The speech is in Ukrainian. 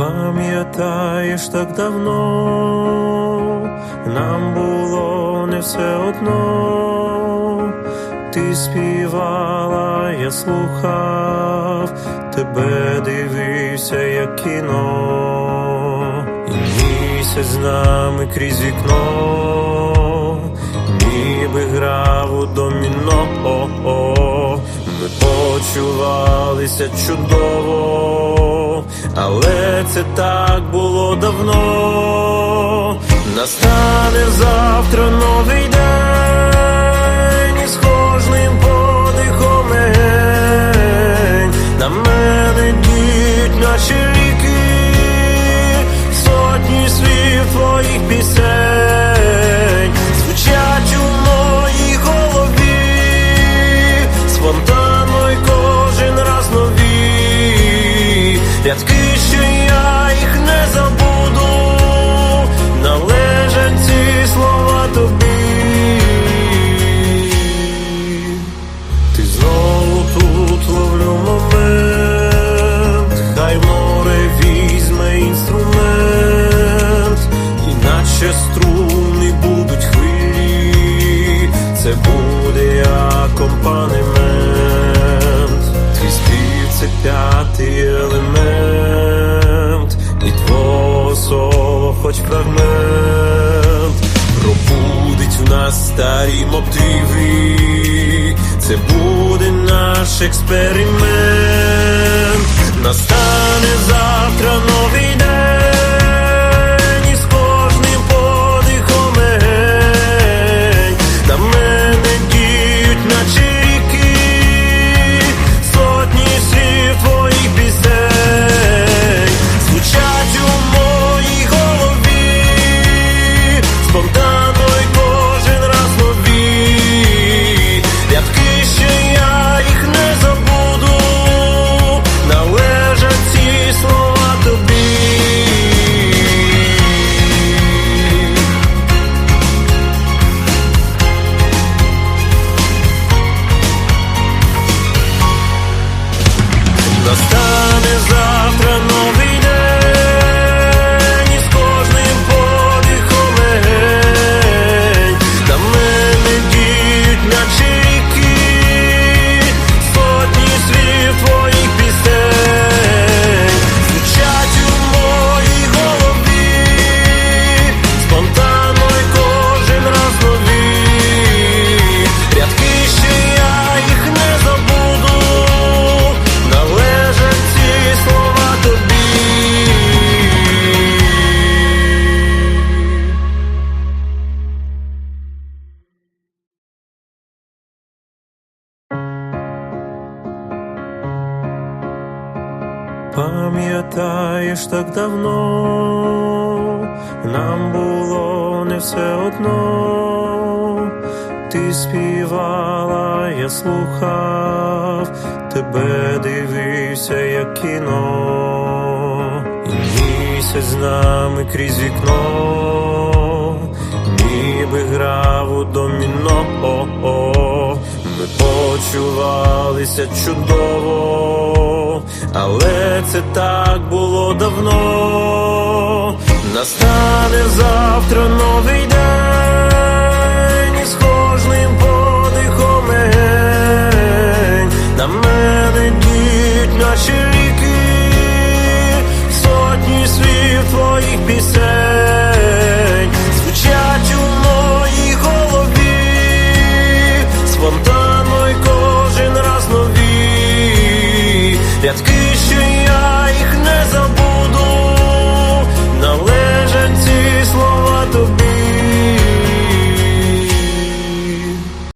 Пам'ятаєш так давно, нам було не все одно, ти співала, я слухав, тебе дивився, як кіно, і місяць з нами крізь вікно, ніби грав у доміно. Ми почувалися чудово, але це так було давно. Настане завтра новий день, і з кожним подихом легень на мене діють наші ріки, сотні слів твоїх пісень. Звучать у моїй голові, спонтанно й кожен раз нові. Рядки, п'ятий елемент, і твого соло хоч фрагмент, пробудить в нас старі мотиви, це буде наш експеримент. Настане завтра новий Пам'ятаєш так давно, нам було не все одно, ти співала, я слухав, тебе дивився, як кіно, і місяць з нами крізь вікно, ніби грав у доміно. Ми почувалися чудово, але це так було давно. Настане завтра новий день.